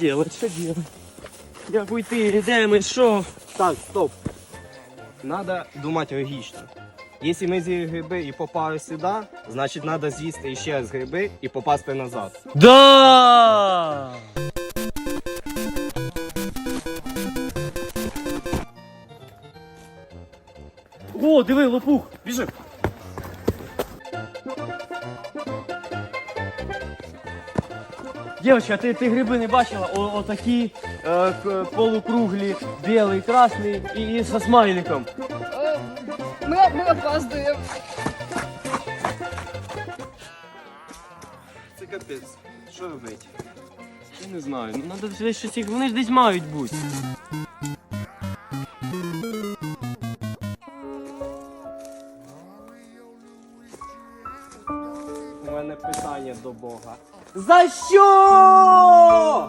делать? Що делать? Як уйти? Де ми? Що? Так, стоп. Надо думати логічно. Якщо ми з'їли гриби і попали сюди, значить треба з'їсти ще раз гриби і попасти назад. Да! О, диви, лопух, біжи. Дівчатка, ти, ти гриби не бачила? О, отакі е, к- полукруглі, білий, красний і, і со смайликом. Е, Ми, ми опаздуємо. Це капець. Що робити? Я не знаю. Ну надо щось їх. Вони ж десь мають бути. мене питання до Бога. За що?